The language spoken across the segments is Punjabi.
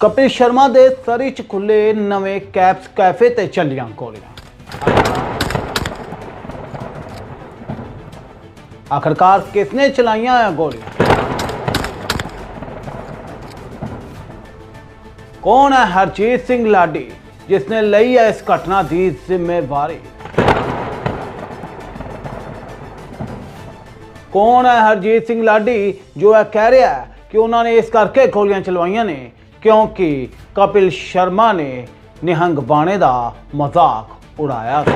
ਕਪਿਲ ਸ਼ਰਮਾ ਦੇ ਸਰੀ ਚ ਖੁੱਲੇ ਨਵੇਂ ਕੈਪਸ ਕੈਫੇ ਤੇ ਚੱਲੀਆਂ ਗੋਲੀਆਂ। ਆਖਰਕਾਰ ਕਿਸਨੇ ਚਲਾਈਆਂ ਆ ਗੋਲੀਆਂ? ਕੌਣ ਹੈ ਹਰਜੀਤ ਸਿੰਘ ਲਾਡੀ ਜਿਸ ਨੇ ਲਈ ਹੈ ਇਸ ਘਟਨਾ ਦੀ ਜ਼ਿੰਮੇਵਾਰੀ? ਕੌਣ ਹੈ ਹਰਜੀਤ ਸਿੰਘ ਲਾਡੀ, ਜੋ ਇਹ ਕਹਿ ਰਿਹਾ ਕਿ ਉਹਨਾਂ ਨੇ ਇਸ ਕਰਕੇ ਗੋਲੀਆਂ ਚਲਵਾਈਆਂ ਨੇ ਕਿਉਂਕਿ ਕਪਿਲ ਸ਼ਰਮਾ ਨੇ ਨਿਹੰਗ ਬਾਣੇ ਦਾ ਮਜ਼ਾਕ ਉਡਾਇਆ ਸੀ।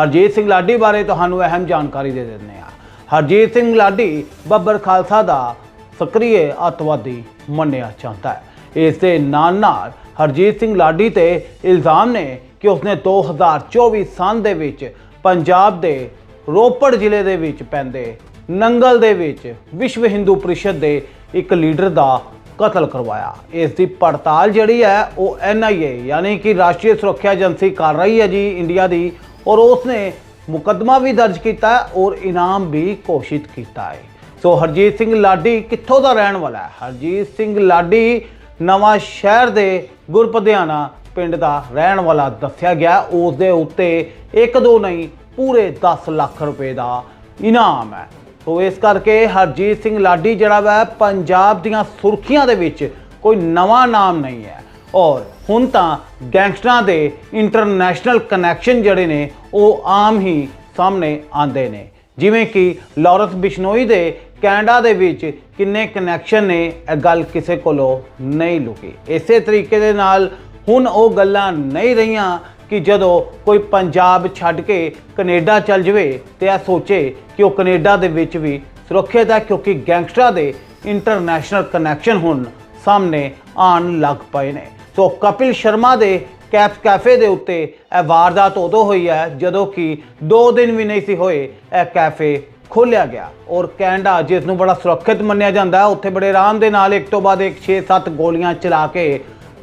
ਹਰਜੀਤ ਸਿੰਘ ਲਾਡੀ ਬਾਰੇ ਤੁਹਾਨੂੰ ਅਹਿਮ ਜਾਣਕਾਰੀ ਦੇ ਦਿੰਦੇ ਹਾਂ। ਹਰਜੀਤ ਸਿੰਘ ਲਾਡੀ ਬੱਬਰ ਖਾਲਸਾ ਦਾ ਸਕਰੀਏ ਅੱਤਵਾਦੀ ਮੰਨਿਆ ਜਾਂਦਾ ਹੈ। ਇਸ ਦੇ ਨਾਲ ਨਾਲ ਹਰਜੀਤ ਸਿੰਘ ਲਾਡੀ ਤੇ ਇਲਜ਼ਾਮ ਨੇ ਕਿ ਉਸਨੇ 2024 ਸਾਲ ਦੇ ਵਿੱਚ ਪੰਜਾਬ ਦੇ ਰੋਪੜ ਜ਼ਿਲ੍ਹੇ ਦੇ ਵਿੱਚ ਪੈਂਦੇ ਨੰਗਲ ਦੇ ਵਿੱਚ ਵਿਸ਼ਵ ਹਿੰਦੂ ਪਰਿਸ਼ਦ ਦੇ ਇੱਕ ਲੀਡਰ ਦਾ ਕਤਲ ਕਰਵਾਇਆ। ਇਸ ਦੀ ਪੜਤਾਲ ਜਿਹੜੀ ਹੈ, ਉਹ ਐਨਆਈਏ ਯਾਨੀ ਕਿ ਰਾਸ਼ਟਰੀ ਸੁਰੱਖਿਆ ਏਜੰਸੀ ਕਰ ਰਹੀ ਹੈ ਜੀ ਇੰਡੀਆ ਦੀ ਔਰ ਉਸਨੇ ਮੁਕੱਦਮਾ ਵੀ ਦਰਜ ਕੀਤਾ ਹੈ ਔਰ ਇਨਾਮ ਵੀ ਘੋਸ਼ਿਤ ਕੀਤਾ ਹੈ। ਸੋ ਹਰਜੀਤ ਸਿੰਘ ਲਾਡੀ ਕਿੱਥੋਂ ਦਾ ਰਹਿਣ ਵਾਲਾ ਹੈ? ਹਰਜੀਤ ਸਿੰਘ ਲਾਡੀ ਨਵਾਂ ਸ਼ਹਿਰ ਦੇ ਗੁਰਪਧਿਆਣਾ ਪਿੰਡ ਦਾ ਰਹਿਣ ਵਾਲਾ ਦੱਸਿਆ ਗਿਆ। ਉਸ ਦੇ ਉੱਤੇ ਇੱਕ ਦੋ ਨਹੀਂ, ਪੂਰੇ 10 ਲੱਖ ਰੁਪਏ ਦਾ ਇਨਾਮ ਹੈ। ਸੋ ਇਸ ਕਰਕੇ ਹਰਜੀਤ ਸਿੰਘ ਲਾਡੀ ਜਿਹੜਾ ਵਾ, ਪੰਜਾਬ ਦੀਆਂ ਸੁਰਖੀਆਂ ਦੇ ਵਿੱਚ ਕੋਈ ਨਵਾਂ ਨਾਮ ਨਹੀਂ ਹੈ। ਔਰ ਹੁਣ ਤਾਂ ਗੈਂਗਸਟਰਾਂ ਦੇ ਇੰਟਰਨੈਸ਼ਨਲ ਕਨੈਕਸ਼ਨ ਜਿਹੜੇ ਨੇ, ਉਹ ਆਮ ਹੀ ਸਾਹਮਣੇ ਆਉਂਦੇ ਨੇ। ਜਿਵੇਂ ਕਿ ਲਾਰੈਂਸ ਬਿਸ਼ਨੋਈ ਦੇ ਕੈਨੇਡਾ ਦੇ ਵਿੱਚ ਕਿੰਨੇ ਕਨੈਕਸ਼ਨ ਨੇ, ਇਹ ਗੱਲ ਕਿਸੇ ਕੋਲੋਂ ਨਹੀਂ ਲੁਕੀ। ਇਸੇ ਤਰੀਕੇ ਦੇ ਨਾਲ ਹੁਣ ਉਹ ਗੱਲਾਂ ਨਹੀਂ ਰਹੀਆਂ ਕਿ ਜਦੋਂ ਕੋਈ ਪੰਜਾਬ ਛੱਡ ਕੇ ਕੈਨੇਡਾ ਚੱਲ ਜਵੇ ਤੇ ਇਹ ਸੋਚੇ ਕਿ ਉਹ ਕੈਨੇਡਾ ਦੇ ਵਿੱਚ ਵੀ ਸੁਰੱਖਿਅਤ ਹੈ ਕਿਉਂਕਿ ਗੈਂਗਸਟਰਾਂ ਦੇ ਇੰਟਰਨੈਸ਼ਨਲ ਕਨੈਕਸ਼ਨ ਹੁਣ ਸਾਹਮਣੇ ਆਉਣ ਲੱਗ ਪਏ ਨੇ। ਸੋ ਕਪਿਲ ਸ਼ਰਮਾ ਦੇ ਕੈਫ ਕੈਫੇ ਦੇ ਉੱਤੇ ਇਹ ਵਾਰਦਾਤ ਉਦੋਂ ਹੋਈ ਹੈ ਜਦੋਂ ਕਿ 2 ਦਿਨ ਵੀ ਨਹੀਂ ਸੀ ਹੋਏ ਇਹ ਕੈਫੇ ਖੋਲਿਆ ਗਿਆ ਔਰ ਕੈਨੇਡਾ, ਜਿਸ ਨੂੰ ਬੜਾ ਸੁਰੱਖਿਅਤ ਮੰਨਿਆ ਜਾਂਦਾ ਹੈ ਉੱਥੇ ਬੜੇ ਆਰਾਮ ਦੇ ਨਾਲ ਇੱਕ ਤੋਂ ਬਾਅਦ ਇੱਕ 6-7 ਗੋਲੀਆਂ ਚਲਾ ਕੇ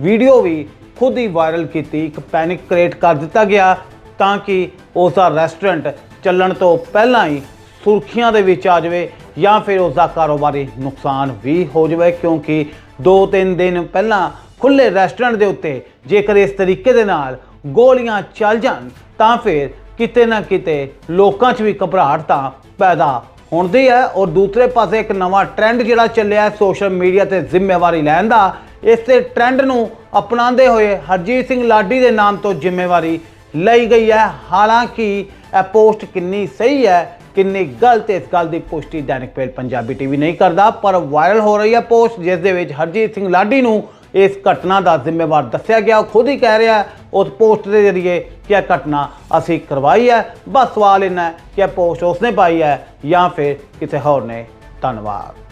ਵੀਡੀਓ ਵੀ ਖੁਦ ਹੀ ਵਾਇਰਲ ਕੀਤੀ, ਇੱਕ ਪੈਨਿਕ ਕ੍ਰੀਏਟ ਕਰ ਦਿੱਤਾ ਗਿਆ ਤਾਂ ਕਿ ਉਸ ਦਾ ਰੈਸਟੋਰੈਂਟ ਚੱਲਣ ਤੋਂ ਪਹਿਲਾਂ ਹੀ ਸੁਰਖੀਆਂ ਦੇ ਵਿੱਚ ਆ ਜਾਵੇ ਜਾਂ ਫਿਰ ਉਸ ਦਾ ਕਾਰੋਬਾਰੀ ਨੁਕਸਾਨ ਵੀ ਹੋ ਜਾਵੇ, ਕਿਉਂਕਿ 2-3 ਦਿਨ ਪਹਿਲਾਂ ਖੁੱਲੇ ਰੈਸਟੋਰੈਂਟ ਦੇ ਉੱਤੇ ਜੇਕਰ ਇਸ ਤਰੀਕੇ ਦੇ ਨਾਲ ਗੋਲੀਆਂ ਚੱਲ ਜਾਣ, ਤਾਂ ਫਿਰ ਕਿਤੇ ਨਾ ਕਿਤੇ ਲੋਕਾਂ 'ਚ ਵੀ ਘਬਰਾਹਟ ਤਾਂ ਪੈਦਾ ਹੁੰਦੀ ਹੈ। ਔਰ ਦੂਸਰੇ ਪਾਸੇ ਇੱਕ ਨਵਾਂ ਟ੍ਰੈਂਡ ਜਿਹੜਾ ਚੱਲਿਆ ਸੋਸ਼ਲ ਮੀਡੀਆ ਤੇ ਜ਼ਿੰਮੇਵਾਰੀ ਲੈਣ ਦਾ ਇਸੇ ਟ੍ਰੈਂਡ ਨੂੰ ਅਪਣਾਉਂਦੇ ਹੋਏ ਹਰਜੀਤ ਸਿੰਘ ਲਾਡੀ ਦੇ ਨਾਮ ਤੋਂ ਜ਼ਿੰਮੇਵਾਰੀ ਲਈ ਗਈ ਹੈ। ਹਾਲਾਂਕਿ ਇਹ ਪੋਸਟ ਕਿੰਨੀ ਸਹੀ ਹੈ, ਕਿੰਨੀ ਗਲਤ ਇਸ ਗੱਲ ਦੀ ਪੁਸ਼ਟੀ ਦੈਨਿਕ ਪਹਿਲ ਪੰਜਾਬੀ ਟੀਵੀ ਨਹੀਂ ਕਰਦਾ, ਪਰ ਵਾਇਰਲ ਹੋ ਰਹੀ ਹੈ ਪੋਸਟ, ਜਿਸ ਦੇ ਵਿੱਚ ਹਰਜੀਤ ਸਿੰਘ ਲਾਡੀ ਨੂੰ ਇਸ ਘਟਨਾ ਦਾ ਜ਼ਿੰਮੇਵਾਰ ਦੱਸਿਆ ਗਿਆ। ਉਹ ਖੁਦ ਹੀ ਕਹਿ ਰਿਹਾ, ਉਸ ਪੋਸਟ ਦੇ ਜ਼ਰੀਏ ਕਿ ਇਹ ਘਟਨਾ ਅਸੀਂ ਕਰਵਾਈ ਹੈ। ਬਸ ਸਵਾਲ ਇਹਨਾਂ ਕਿ ਇਹ ਪੋਸਟ ਉਸਨੇ ਪਾਈ ਹੈ ਜਾਂ ਫਿਰ ਕਿਸੇ ਹੋਰ ਨੇ। ਧੰਨਵਾਦ।